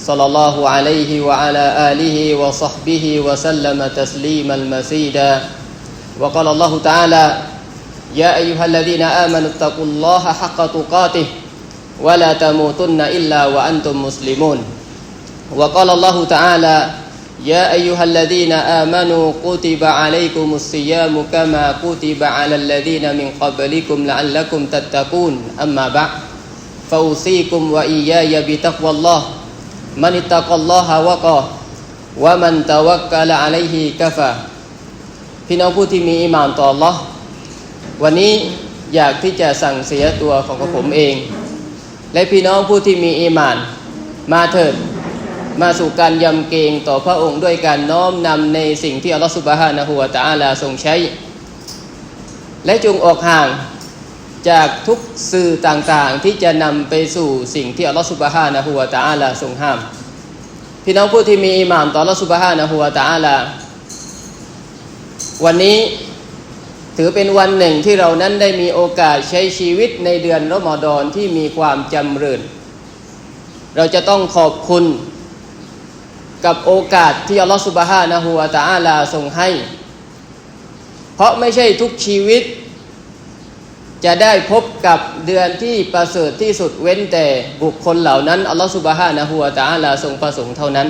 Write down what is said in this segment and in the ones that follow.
صلى الله عليه وعلى آله وصحبه وسلم تسليما مزيدا. وقال الله تعالى يا أيها الذين آمنوا اتقوا الله حق تقاته ولا تموتن إلا وأنتم مسلمون. وقال الله تعالى يا أيها الذين آمنوا كتب عليكم الصيام كما كتب على الذين من قبلكم لعلكم تتقون. أما بعد فأوصيكم وإياي بتقوى الله มันอิตะกอลลอฮาวะกอวะมันตะวักกะละอะลัยฮิกะฟะพี่น้องผู้ที่มีอิมานต่อ Allah วันนี้อยากที่จะสั่งเสียตัวของกผมเอง และพี่น้องผู้ที่มีอิมาน มาเถิด มาสู่การยำเกรงต่อพระองค์ด้วยการน้อมนำในสิ่งที่อัลลอฮฺสุบฮานะฮุวาตะอาลาทรงใช้ และจงออกห่าง จากทุกสื่อต่างๆ ที่จะนำไปสู่สิ่งที่อัลลอฮฺสุบฮานะฮูวะตะอาลาทรงห้าม พี่น้องผู้ที่มีอิหมานต่ออัลลอฮฺสุบฮานะฮูวะตะอาลา วันนี้ถือเป็นวันหนึ่งที่เรานั้นได้มีโอกาสใช้ชีวิตในเดือนรอมฎอนที่มีความจำเริญ เราจะต้องขอบคุณกับโอกาสที่อัลลอฮฺสุบฮานะฮูวาตาอาลาทรงให้ เพราะไม่ใช่ทุกชีวิต จะได้พบกับเดือนที่ประเสริฐที่สุดเว้นแต่บุคคลเหล่านั้นอัลลอฮฺสุบฮานะฮูวาตาอาลาทรงประสงค์เท่านั้น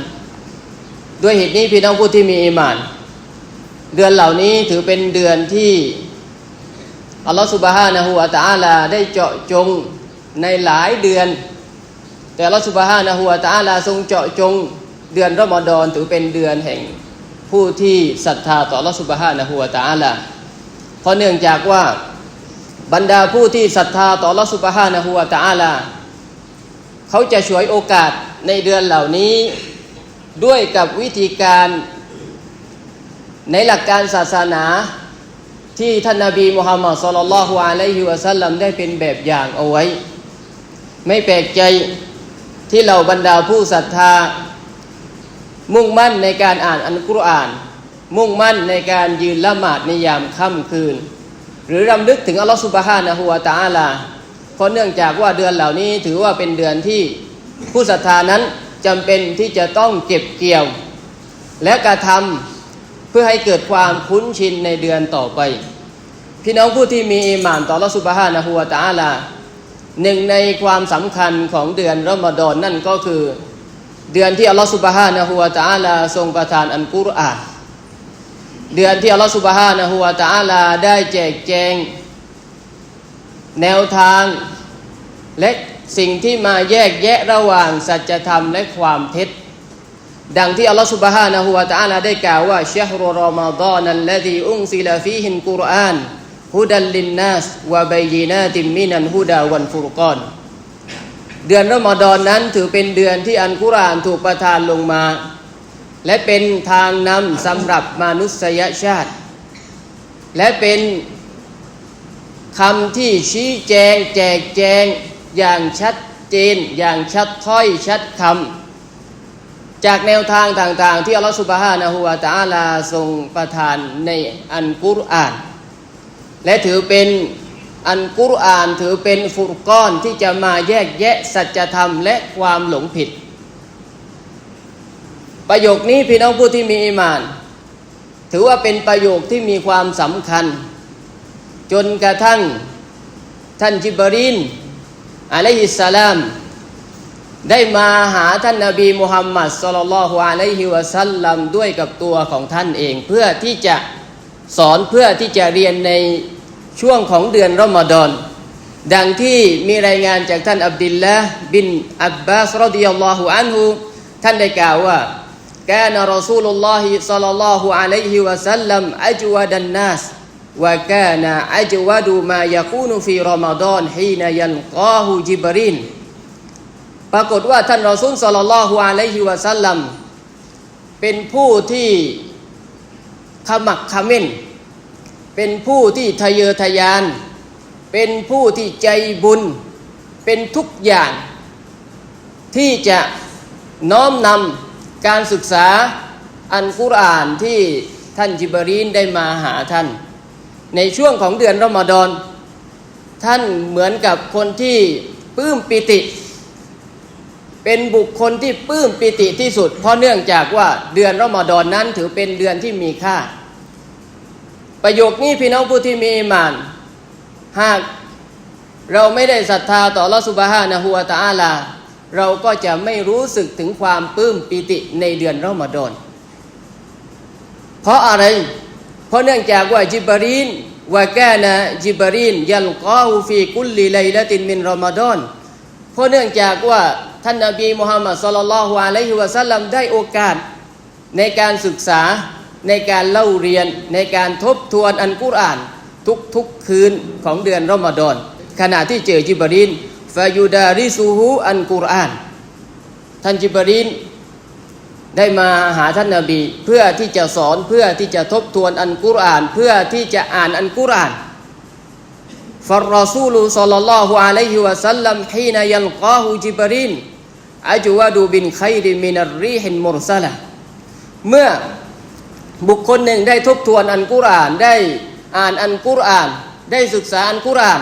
ด้วยเหตุนี้พี่น้องผู้ที่มีอิมาน เดือนเหล่านี้ถือเป็นเดือนที่อัลลอฮฺสุบฮานะฮูวาตาอาลาได้เจาะจงในหลายเดือน แต่อัลลอฮฺสุบฮานะฮูวาตาอาลาทรงเจาะจงเดือนรอมฎอนถือเป็นเดือนแห่งผู้ที่ศรัทธาต่ออัลลอฮฺสุบฮานะฮูวาตาอาลาเพราะเนื่องจากว่า บรรดาผู้ที่ศรัทธาต่อลอสุบฮานะฮูวาตาอาลา เขาจะฉวยโอกาสในเดือนเหล่านี้ด้วยกับวิธีการในหลักการศาสนาที่ท่านนาบีมุฮัมมัดสุลลัลฮุอะลัยฮิวะสัลลัมได้เป็นแบบอย่างเอาไว้ ไม่แปลกใจที่เหล่าบรรดาผู้ศรัทธา มุ่งมั่นในการอ่านอันกุรอาน มุ่งมั่นในการยืนละหมาดในยามค่ำคืน หรือรำลึกถึงอัลลอฮฺสุบฮานะฮูวาตาลาเพราะเนื่องจากว่าเดือนเหล่านี้ถือว่าเป็นเดือนที่ผู้ศรัทธานั้นจำเป็นที่จะต้องเก็บเกี่ยว และกระทำเพื่อให้เกิดความคุ้นชินในเดือนต่อไป พี่น้องผู้ที่มีอิมานต่ออัลลอฮฺสุบฮานะฮูวาตาลาหนึ่งในความสำคัญของเดือนรอมฎอนนั่นก็คือ เดือนที่อัลลอฮฺสุบฮานะฮูวาตาลาทรงประทานอันกุรอาน เดือนที่อัลลอฮฺสุบฮานะฮูวาตาลาได้แจกแจง แนวทางและสิ่งที่มาแยกแยะระหว่างสัจธรรมและความเท็จ ดังที่อัลลอฮฺสุบฮานะฮูวาตาลาได้กล่าวว่าชฮรุรอมฎอนนัลลดีอุงซิลฟีฮินกุรอานฮุดัลลินนัสวะบัยนาติมมินันฮุดาวันฟุรกอนเดือนรอมฎอนนั้นถือเป็นเดือนที่อันกุรอานถูกประทานลงมา และเป็นทางนำสำหรับมนุษยชาติ และเป็นคำที่ชี้แจงแจกแจงอย่างชัดเจนอย่างชัดถ้อยชัดคำจากแนวทางต่างๆ ที่อัลลอฮฺสุบฮานะฮูวาตาลาทรงประทานในอันกุรอาน และถือเป็นอันกุรอานถือเป็นฟุรก้อนที่จะมาแยกแยะสัจธรรมและความหลงผิด ประโยคนี้พี่น้องผู้ที่มีอิมาน ถือว่าเป็นประโยคที่มีความสำคัญ จนกระทั่งท่านจิบรินอะลัยฮิสสลามได้มาหาท่านนาบีมุฮัมมัดสลลัลลอฮุอะลัยฮิวะสัลลัมด้วยกับตัวของท่านเอง เพื่อที่จะสอนเพื่อที่จะเรียนในช่วงของเดือนรอมฎอนดังที่มีรายงานจากท่านอับดุลละบินอับบาสรดิยัลลอฮุอันฮุท่านได้กล่าวว่า كان رسول الله صلى الله عليه وسلم أجود الناس وكان أجود ما يكون في رمضان حين يلقاه جبريل ปรากฏว่าท่านรอซูลสลลัลลอฮุอะลัยฮิวะสัลลัมเป็นผู้ที่ ขมักเขม้น เป็นผู้ที่ทะเยอทะยาน เป็นผู้ที่ใจบุญ เป็นทุกอย่าง ที่จะน้อมนำ การศึกษาอันกุรอานที่ท่านจิบรีนได้มาหาท่าน ในช่วงของเดือนรอมฎอนท่านเหมือนกับคนที่ปื้มปิติ เป็นบุคคลที่ปื้มปิติที่สุด เพราะเนื่องจากว่าเดือนรอมฎอนนั้นถือเป็นเดือนที่มีค่า ประโยคนี้พี่น้องผู้ที่มีอีหมาน หากเราไม่ได้ศรัทธาต่อลอสุบฮานะฮูวาตาอาลา เราก็จะไม่รู้สึกถึงความปลื้มปิติในเดือนรอมฎอนเพราะอะไร เพราะเนื่องจากว่าจิบรีนว่าแกนะจิบรีนยัลกอฮูฟีกุลลิไลละตินมินรอมฎอนเพราะเนื่องจากว่าท่านนบีมุฮัมมัดสุลลัลลอฮุอะลัยฮิวะสัลลัมได้โอกาสในการศึกษาในการเล่าเรียนในการทบทวนอันกุรอานทุกๆคืนของเดือนรอมฎอนขณะที่เจอจิบรีน ฟายูดาริซูฮูอันกุรอาน ท่านจิบรีนได้มาหาท่านนาบีเพื่อที่จะสอนเพื่อที่จะทบทวนอันกุรอาน เพื่อที่จะอ่านอันกุรอานฟารรอซูลุสัลลัลลอฮุอะลัยฮิวะสัลลัมฮีนายัลกาฮูจิบรีนอัจวะดูบินไคริมินัรรีฮินมุรซาละเมื่อบุคคลหนึ่งได้ทบทวนอันกุรอานได้อ่านอันกุรอาน ได้ศึกษาอันกุรอาน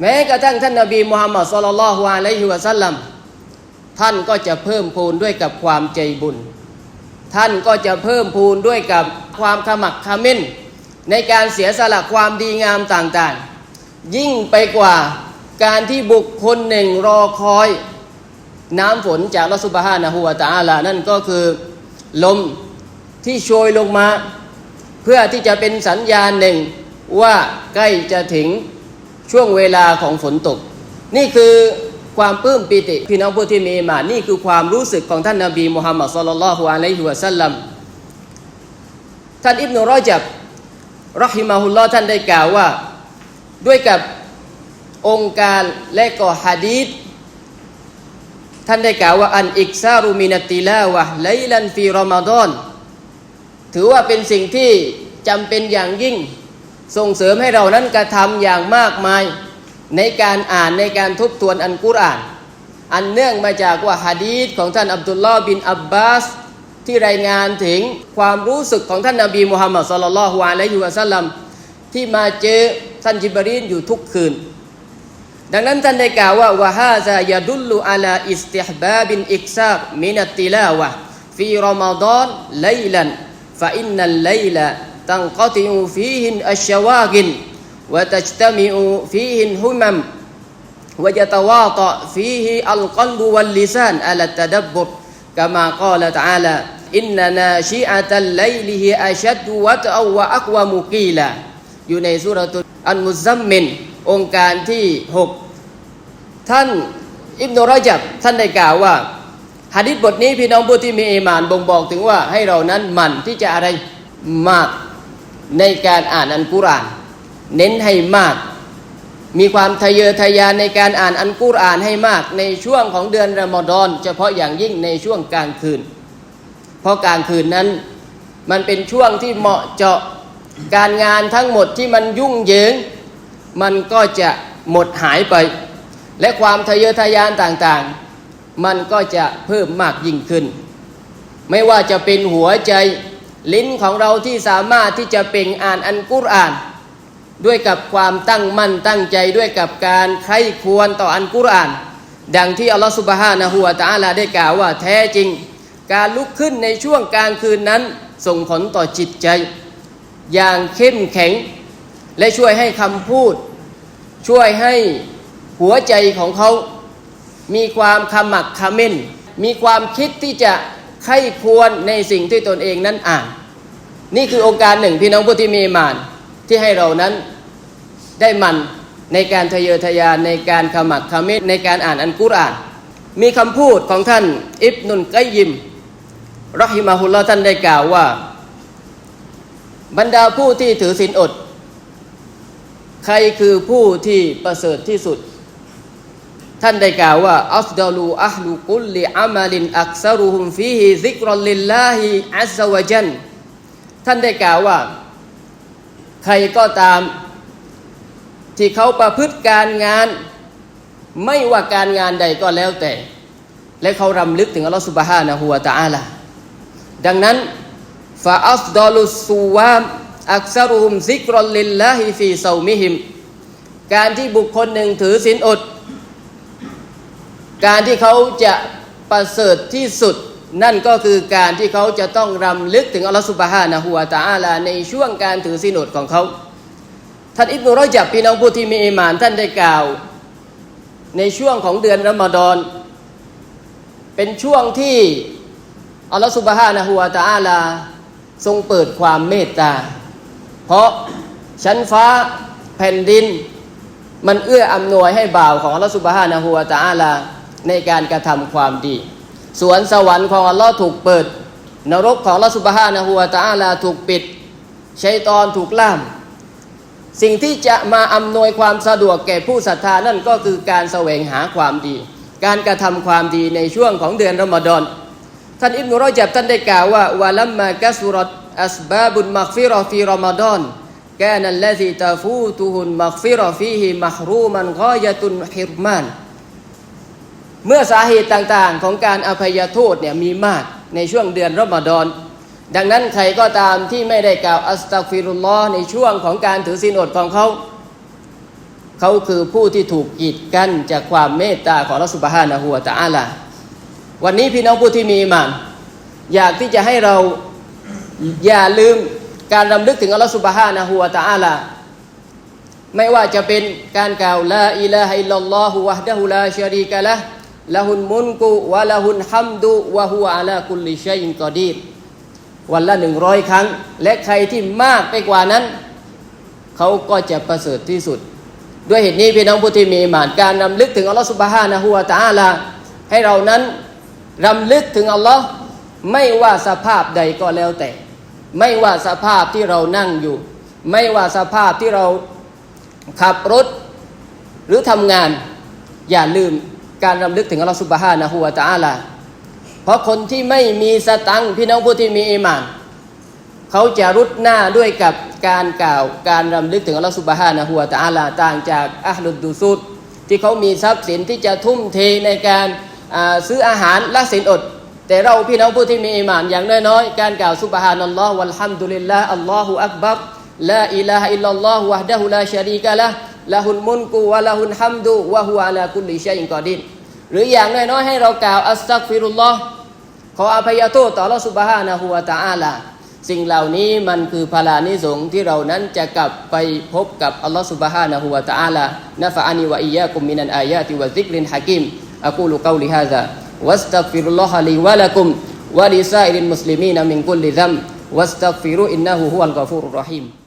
แม้กระทั่งท่านนบีมุฮัมมัดสุลลัลลอฮุอะลัยฮิวะสัลลัมท่านก็จะเพิ่มพูนด้วยกับความใจบุญ ท่านก็จะเพิ่มพูนด้วยกับความขมักขมิ้น ในการเสียสละความดีงามต่างๆ ยิ่งไปกว่าการที่บุคคลหนึ่งรอคอย น้ำฝนจากลอสุบฮานะฮูวะตะอาลานั่นก็คือลมที่โชยลงมา เพื่อที่จะเป็นสัญญาณหนึ่งว่าใกล้จะถึง ช่วงเวลาของฝนตก นี่คือความปลื้มปิติ พี่น้องผู้ที่มีมา นี่คือความรู้สึกของท่านนาบีมุฮัมมัดสุลลัลฮุอะลัยฮิวะสัลลัมท่านอิบนุรอจับรอฮิมาฮุลลอท่านได้กล่าวว่า ด้วยกับองค์การและก็ฮะดีษท่านได้กล่าวว่าอันอิกซารุมินติลาวะไลลันฟีรอมฎอนถือว่าเป็นสิ่งที่จำเป็นอย่างยิ่ง ส่งเสริมให้เรานั้นกระทำอย่างมากมายในการอ่านในการทบทวนอันกุรอาน อันเนื่องมาจากว่าฮะดีษของท่านอับดุลลอฮ์บินอับบาสที่รายงานถึงความรู้สึกของท่านนาบีมุฮัมมัดสลลัลลอฮุอะลัยฮิวะสัลลัมที่มาเจอท่านจิบรีนอยู่ทุกคืน ดังนั้นท่านได้กล่าวว่าวะฮาซายดุลลุอาลาอิสติฮบาบินอิกซาบมินัตติลาวะฟีรอมฎอนไลลันฟะอินนัลไลละ تنقطع فيه الشواغل وتجتمع فيه الهمم ويتواطأ فيه القلب واللسان على التدبر كما قال تعالى إن ناشئة الليل هي أشد وطئا وأقوم قيلا อยู่ในสุรตุอันมุซัมมินองค์การที่ 6 ท่านอิบนุรอจับท่านได้กล่าวว่าหะดิษบทนี้พี่น้องผู้ที่มีอีหมานบ่งบอกถึงว่าให้เรานั้นหมั่นที่จะอะไรมาก ในการอ่านอันกุรอาน เน้นให้มาก มีความทะเยอทะยานในการอ่านอันกุรอานให้มาก ในช่วงของเดือนรอมฎอน เฉพาะอย่างยิ่งในช่วงกลางคืน เพราะกลางคืนนั้นมันเป็นช่วงที่เหมาะเจาะการงานทั้งหมดที่มันยุ่งเหยิง มันก็จะหมดหายไป และความทะเยอทะยานต่างๆ มันก็จะเพิ่มมากยิ่งขึ้น ไม่ว่าจะเป็นหัวใจ ลิ้นของเราที่สามารถที่จะเป่งอ่านอันกุรอาน ด้วยกับความตั้งมั่นตั้งใจด้วยกับการใคร่ควรต่ออันกุรอาน ดังที่อัลลอฮฺสุบฮานะฮูวะตะอาลาได้กล่าวว่าแท้จริง การลุกขึ้นในช่วงกลางคืนนั้นส่งผลต่อจิตใจ อย่างเข้มแข็ง และช่วยให้คำพูด ช่วยให้หัวใจของเขา มีความขมักขม้นมีความคิดที่จะ ใครควรในสิ่งที่ตนเองนั้นอ่าน นี่คือองค์การหนึ่งพี่น้องผู้ที่มีมานที่ให้เรานั้นได้มันในการทะเยอทะยานในการขมักขม้นในการอ่านอันกุรอาน มีคำพูดของท่านอิบนุนกัยยิมรอฮิมาฮุลลอท่านได้กล่าวว่า บรรดาผู้ที่ถือศีลอด ใครคือผู้ที่ประเสริฐที่สุด ท่านได้กล่าวว่าอัฟดาลูอัลลุกุลลิอามาลินอักซารุฮุมฟีฮิซิกรลิลลาฮิอัซวะจันท่านได้กล่าวว่า ใครก็ตาม ที่เขาประพฤติการงาน ไม่ว่าการงานใดก็แล้วแต่ และเขารำลึกถึงอัลลอฮฺสุบฮานะฮูวะตะอาลาดังนั้นฟาอัฟดอลุสซูวามอักษรุฮุมซิกรอลลิลลาฮิฟีซามิฮิม การที่บุคคลหนึ่งถือศีลอด การที่เขาจะประเสริฐที่สุด นั่นก็คือการที่เขาจะต้องรำลึกถึงอัลลอฮฺสุบฮานะฮูวะตะอาลาในช่วงการถือศีลอดของเขา ท่านอิบนุรอจับพี่น้องผู้ที่มีอิมานท่านได้กล่าว ในช่วงของเดือนรอมฎอนเป็นช่วงที่อัลลอฮฺสุบฮานะฮูวะตะอาลาทรงเปิดความเมตตา เพราะชั้นฟ้าแผ่นดิน มันเอื้ออำนวยให้บ่าวของอัลลอฮฺสุบฮานะฮูวะตะอาลา ในการกระทำความดี สวนสวรรค์ของอัลลอฮ์ถูกเปิด นรกของลอสุบฮานะฮูวตอาลาถูกปิดชัยตอนถูกล่าม สิ่งที่จะมาอำนวยความสะดวกแก่ผู้ศรัทธานั่นก็คือการแสวงหาความดี การกระทำความดีในช่วงของเดือนรอมฎอนท่านอิบนุรอจับท่านได้กล่าวว่าวะลัมมากะสุรัตอัสบาบุลมักฟิรอฟีรอมฎอนกานัลลซีตา เมื่อสาเหตุต่างๆ ของการอภัยโทษเนี่ยมีมากในช่วงเดือนรอมฎอน ดังนั้นใครก็ตามที่ไม่ได้กล่าวอัสตักฟิรุลลอฮ์ในช่วงของการถือศีลอดของเขา เขาคือผู้ที่ถูกกีดกันจากความเมตตาของรัสุบฮานะฮูวตะอาลาวันนี้พี่น้องผู้ที่มีมาน อยากที่จะให้เราอย่าลืมการรำลึกถึงอัลลอฮฺสุบฮานะฮูวตะอาลาไม่ว่าจะเป็นการกล่าวลาอิลาฮะอิลลัลลอฮุวะฮ์ดะฮุลาชะรีกะละ ละฮุนมุนกุวะละฮุนฮัมดุวะฮุวอะลากุลิชัยอินกอดีรวันละหนึ่งร้อยครั้ง และใครที่มากไปกว่านั้น เขาก็จะประเสริฐที่สุด ด้วยเหตุนี้พี่น้องผู้ที่มีอิมานการรำลึกถึงอัลลอฮฺสุบฮานะฮูวะตะอาลาให้เรานั้นรำลึกถึงอัลลอฮ์ไม่ว่าสภาพใดก็แล้วแต่ ไม่ว่าสภาพที่เรานั่งอยู่ ไม่ว่าสภาพที่เราขับรถหรือทำงาน อย่าลืม การรำลึกถึงอัลลอฮฺสุบฮานะฮูวะตะอาลาเพราะคนที่ไม่มีสตังพี่น้องผู้ที่มีอีหมานเขาจะรุดหน้าด้วยกับการกล่าวการรำลึกถึงอัลลอฮฺสุบฮานะฮูวะตะอาลาต่างจากอัลลุดดูซุดที่เขามีทรัพย์สินที่จะทุ่มเทในการซื้ออาหารละสินอด แต่เราพี่น้องผู้ที่มีอิมานอย่างน้อยๆการกล่าวสุบฮานัลลอฮ์วัลฮัมดุลิลลาห์อัลลอฮุอักบัรลาอิลาฮะอิลลัลลอฮุวะฮ์ดะฮุลาชะรีกะละห์ ละฮุลมุนกุวะละฮุลฮัมดุวะฮุอะลากุลลิชัยอินกอดินหรืออย่างน้อยๆให้เรากล่าวอัสตักฟิรุลลอฮ์ขออภัยโทษต่ออัลลอฮ์สุบฮานะฮูวะตะอาลา สิ่งเหล่านี้มันคือพลานิสงส์ที่เรานั้นจะกลับไปพบกับอัลลอฮ์สุบฮานะฮูวะตะอาลานะฟะอานีวะอียะกุมมินันอายาติวะซิกรินฮะกิมอะกูลุกอลิฮาซา واستغفر الله لي ولكم ولسائر المسلمين من كل ذنب واستغفروا إنه هو الغفور الرحيم